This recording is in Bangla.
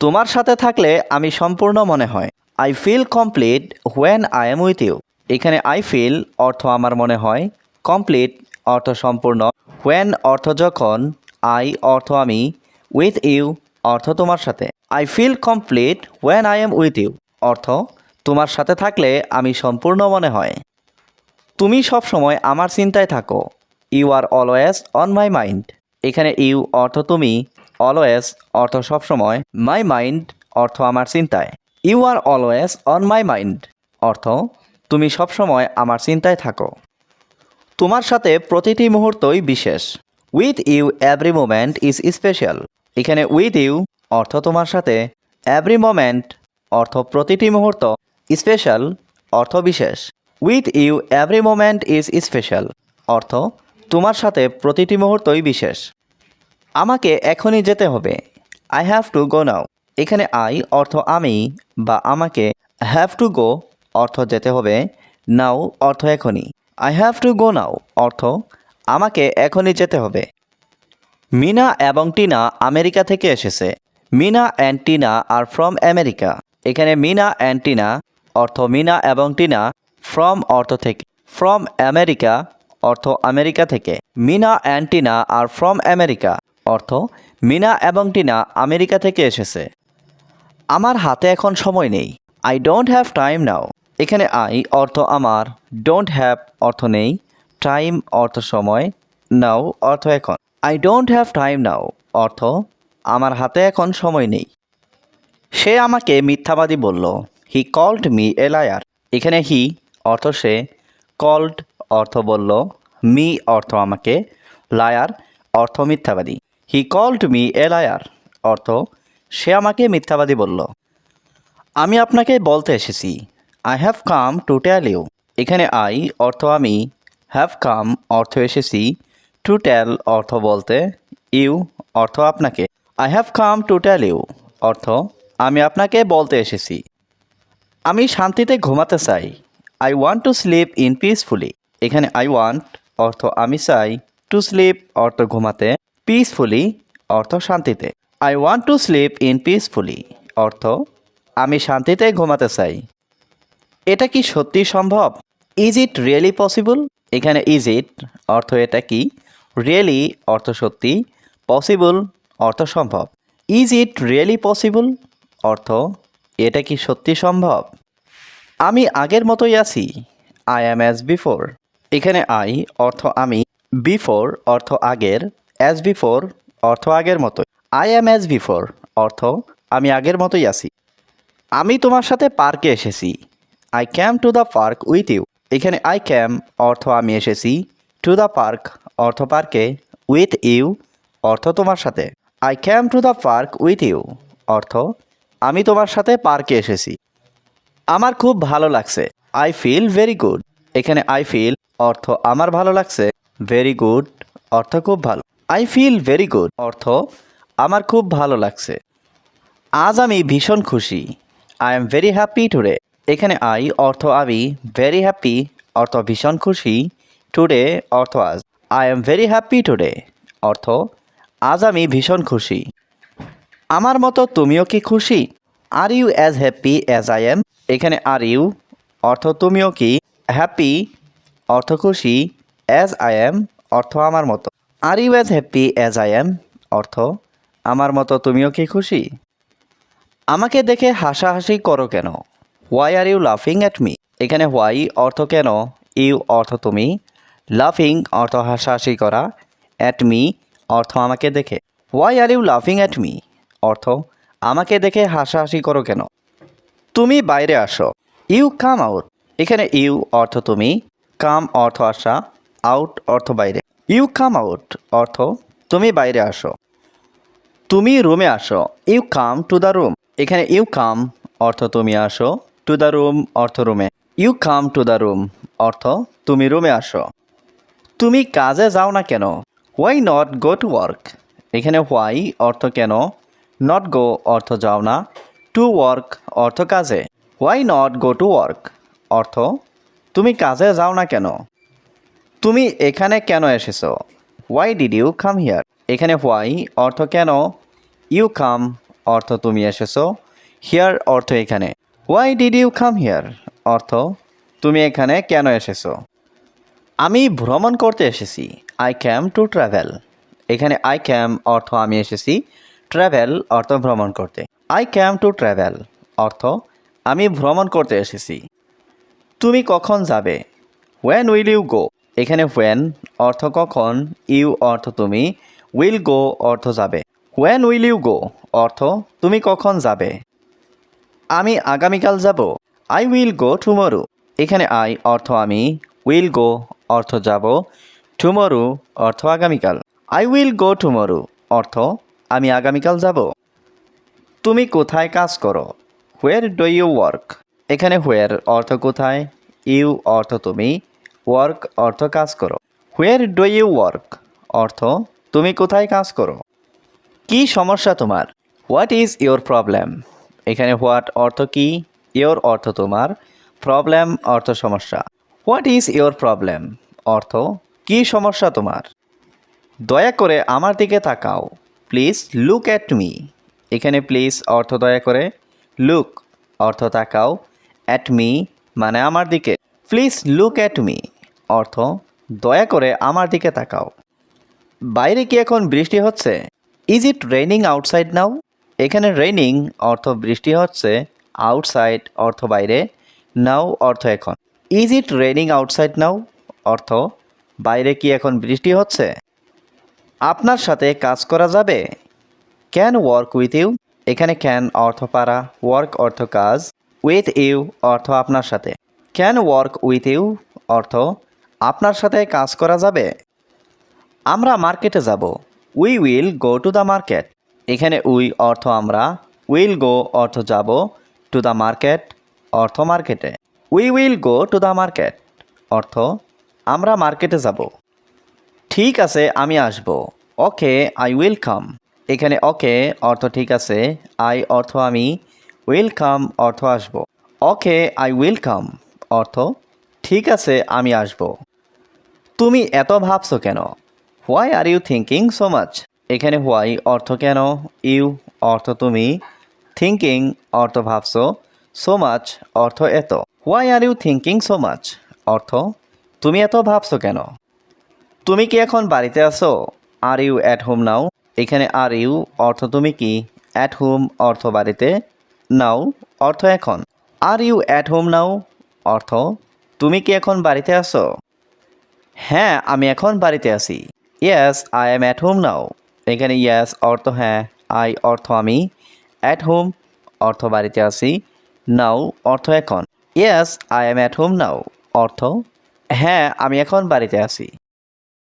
তোমার সাথে থাকলে আমি সম্পূর্ণ মনে হয়। I feel complete when I am with you এখানে আই ফিল অর্থ আমার মনে হয়। কমপ্লিট অর্থ সম্পূর্ণ। হোয়েন অর্থ যখন। আই অর্থ আমি। উইথ ইউ অর্থ তোমার সাথে। I feel complete when I am with you অর্থ, তোমার সাথে থাকলে আমি সম্পূর্ণ মনে হয়। তুমি সব সময় আমার চিন্তায় থাকো। You are always on my mind এখানে ইউ অর্থ তুমি। অলওয়েজ অর্থ সবসময় মাই মাইন্ড অর্থ আমার চিন্তায়। You are always on my mind অর্থ তুমি সবসময় আমার চিন্তায় থাকো। তোমার সাথে প্রতিটি মুহূর্তই বিশেষ। With you every moment is special এখানে উইথ ইউ অর্থ তোমার সাথে। এভরি মোমেন্ট অর্থ প্রতিটি মুহূর্ত স্পেশাল অর্থ বিশেষ। With you every moment is special অর্থ তোমার সাথে প্রতিটি মুহূর্তই বিশেষ। আমাকে এখনই যেতে হবে। I have to go now এখানে আই অর্থ আমি বা আমাকে হ্যাভ টু গো অর্থ যেতে হবে। নাও অর্থ এখনই। I have to go now অর্থ আমাকে এখনই যেতে হবে। মিনা এবং টিনা আমেরিকা থেকে এসেছে। Mina and Tina are from America এখানে মিনা অ্যান্ড টিনা অর্থ মিনা এবং টিনা ফ্রম অর্থ থেকে। ফ্রম আমেরিকা অর্থ আমেরিকা থেকে। Meena and Tina are from America অর্থ মিনা এবং টিনা আমেরিকা থেকে এসেছে। আমার হাতে এখন সময় নেই। I don't have time now এখানে আই অর্থ আমার ডোন্ট হ্যাভ অর্থ নেই। টাইম অর্থ সময় নাও অর্থ এখন। I don't have time now অর্থ আমার হাতে এখন সময় নেই। সে আমাকে মিথ্যাবাদী বলল। He called me a liar এখানে হি অর্থ সে কল্ড অর্থ বলল। মি অর্থ আমাকে লায়ার অর্থ মিথ্যাবাদী। He called me a liar অর্থ, সে আমাকে মিথ্যাবাদী বলল। আমি আপনাকে বলতে এসেছি I have come to tell you এখানে আই অর্থ আমি হ্যাভ কাম অর্থ এসেছি টু টেল অর্থ বলতে ইউ অর্থ আপনাকে। I have come to tell you অর্থ, আমি আপনাকে বলতে এসেছি। আমি শান্তিতে ঘুমাতে চাই। I want to sleep in peacefully এখানে আই ওয়ান্ট অর্থ আমি চাই টু স্লিপ অর্থ ঘুমাতে। পিসফুলি অর্থ শান্তিতে। I want to sleep in peacefully অর্থ আমি শান্তিতে ঘুমাতে চাই। এটা কি সত্যি সম্ভব? ইজ ইট রিয়েলি পসিবল এখানে ইজ ইট অর্থ এটা কি? রিয়েলি অর্থ সত্যি পসিবল অর্থ সম্ভব। ইজ ইট রিয়েলি পসিবল অর্থ এটা কি সত্যি সম্ভব? আমি আগের মতোই আছি। আই অ্যাম অ্যাজ বিফোর এখানে আই অর্থ আমি বিফোর অর্থ আগের। অ্যাজ বিফোর অর্থ আগের মতো আই অ্যাম অ্যাজ বিফোর অর্থ আমি আগের মতোই আছি। আমি তোমার সাথে পার্কে এসেছি। I came to the park with you এখানে আই ক্যাম অর্থ আমি এসেছি। টু দ্য পার্ক অর্থ পার্কে। উইথ ইউ অর্থ তোমার সাথে। I came to the park with you অর্থ আমি তোমার সাথে পার্কে এসেছি। আমার খুব ভালো লাগছে। আই ফিল ভেরি গুড এখানে আই ফিল অর্থ আমার ভালো লাগছে। ভেরি গুড অর্থ খুব ভালো। আই ফিল ভেরি গুড অর্থ, আমার খুব ভালো লাগছে। আজ আমি ভীষণ খুশি। I am very happy today এখানে আই অর্থ আমি ভেরি হ্যাপি অর্থ ভীষণ খুশি। টুডে অর্থ আজ। I am very happy today অর্থ, আজ আমি ভীষণ খুশি। আমার মতো তুমিও কি খুশি? Are you as happy as I am এখানে আর ইউ অর্থ তুমিও কি হ্যাপি অর্থ খুশি অ্যাজ আই এম অর্থ আমার মতো। Are you as happy as I am অর্থ, আমার মতো তুমিও কি খুশি? আমাকে দেখে হাসাহাসি করো কেন? হোয়াই আর ইউ লাফিং অ্যাট মি এখানে হোয়াই অর্থ কেন? ইউ অর্থ তুমি। লাফিং অর্থ হাসাহাসি করা। অ্যাট মি অর্থ আমাকে দেখে। হোয়াই আর ইউ লাফিং অ্যাট মি অর্থ, আমাকে দেখে হাসাহাসি করো কেন? তুমি বাইরে আসো। ইউ কাম আউট এখানে ইউ অর্থ তুমি। কাম অর্থ আসা। আউট অর্থ বাইরে। ইউ কাম আউট অর্থ, তুমি বাইরে আসো। তুমি রুমে আসো you come to the room এখানে ইউ কাম অর্থ তুমি আসো টু দ্য রুম অর্থ রুমে you come to the room অর্থ তুমি রুমে আসো। তুমি কাজে যাও না কেন? Why not go to work এখানে হোয়াই অর্থ কেন? নট গো অর্থ যাও না। টু ওয়ার্ক অর্থ কাজে। Why not go to work অর্থ, তুমি কাজে যাও না কেন? তুমি এখানে কেন এসেছ? Why did you come here এখানে হোয়াই অর্থ কেন? ইউ কাম অর্থ তুমি এসেছ। হিয়ার অর্থ এখানে। Why did you come here অর্থ তুমি এখানে কেন এসেছ? আমি ভ্রমণ করতে এসেছি। আই ক্যাম টু ট্রাভেল এখানে আই ক্যাম অর্থ আমি এসেছি। ট্রাভেল অর্থ ভ্রমণ করতে। আই ক্যাম টু ট্রাভেল অর্থ আমি ভ্রমণ করতে এসেছি। তুমি কখন যাবে? হোয়েন উইল ইউ গো এখানে হোয়েন অর্থ কখন ইউ অর্থ তুমি উইল গো অর্থ যাবে। হোয়েন উইল ইউ গো অর্থ তুমি কখন যাবে। আমি আগামীকাল যাব আই উইল গো টুমরো এখানে আই অর্থ আমি উইল গো অর্থ যাব টুমরো অর্থ আগামীকাল। আই উইল গো টুমরো অর্থ আমি আগামীকাল যাব। তুমি কোথায় কাজ করো? হোয়ার ডু ইউ ওয়ার্ক এখানে হোয়ার অর্থ কোথায় ইউ অর্থ তুমি ওয়ার্ক অর্থ কাজ করো। হোয়ার ডু ইউ ওয়ার্ক অর্থ, তুমি কোথায় কাজ করো? কি সমস্যা তোমার? হোয়াট ইজ ইয়োর প্রবলেম এখানে হোয়াট অর্থ কি? ইয়োর অর্থ তোমার। প্রবলেম অর্থ সমস্যা। হোয়াট ইজ ইয়োর প্রবলেম অর্থ, কি সমস্যা তোমার? দয়া করে আমার দিকে তাকাও। প্লিজ লুক অ্যাট মি এখানে প্লিজ অর্থ দয়া করে। লুক অর্থ তাকাও। অ্যাট মি মানে আমার দিকে। প্লিজ লুক অ্যাট মি অর্থ, দয়া করে আমার দিকে তাকাও। বাইরে কি এখন বৃষ্টি হচ্ছে? Is it raining outside now এখানে রেইনিং অর্থ বৃষ্টি হচ্ছে আউটসাইড অর্থ বাইরে নাও অর্থ এখন। Is it raining outside now অর্থ, বাইরে কি এখন বৃষ্টি হচ্ছে? আপনার সাথে কাজ করা যাবে? ক্যান ওয়ার্ক উইথ ইউ এখানে ক্যান অর্থ পারা ওয়ার্ক অর্থ কাজ উইথ ইউ অর্থ আপনার সাথে। ক্যান ওয়ার্ক উইথ ইউ অর্থ আপনার সাথে কাজ করা যাবে? আমরা মার্কেটে যাব। We will go to the market এখানে উই অর্থ আমরা। উইল গো অর্থ যাব টু দ্য মার্কেট অর্থ মার্কেটে we will go to the market অর্থ আমরা মার্কেটে যাব। ঠিক আছে, আমি আসব। ওকে আই উইল কাম এখানে ওকে অর্থ ঠিক আছে। আই অর্থ আমি। উইল কাম অর্থ আসব। ওকে আই উইল কাম অর্থ ঠিক আছে, আমি আসব। তুমি এত ভাবছ কেন? Why are you thinking so much এখানে হোয়াই অর্থ কেন? ইউ অর্থ তুমি। থিঙ্কিং অর্থ ভাবছ। সো মাচ অর্থ এত। Why are you thinking so much অর্থ, তুমি এত ভাবছ কেন? তুমি কি এখন বাড়িতে আছো? Are you at home now এখানে আর ইউ অর্থ তুমি কি? অ্যাট হোম অর্থ বাড়িতে। নাও অর্থ এখন। Are you at home now অর্থ, তুমি কি এখন বাড়িতে আছো? হ্যাঁ আমি এখন বাড়িতে আছি। Yes I am at home now এখানে ইয়াস অর্থ হ্যাঁ আই অর্থ আমি। অ্যাট হোম অর্থ বাড়িতে আছি। নাও অর্থ এখন। Yes I am at home now অর্থ হ্যাঁ আমি এখন বাড়িতে আছি।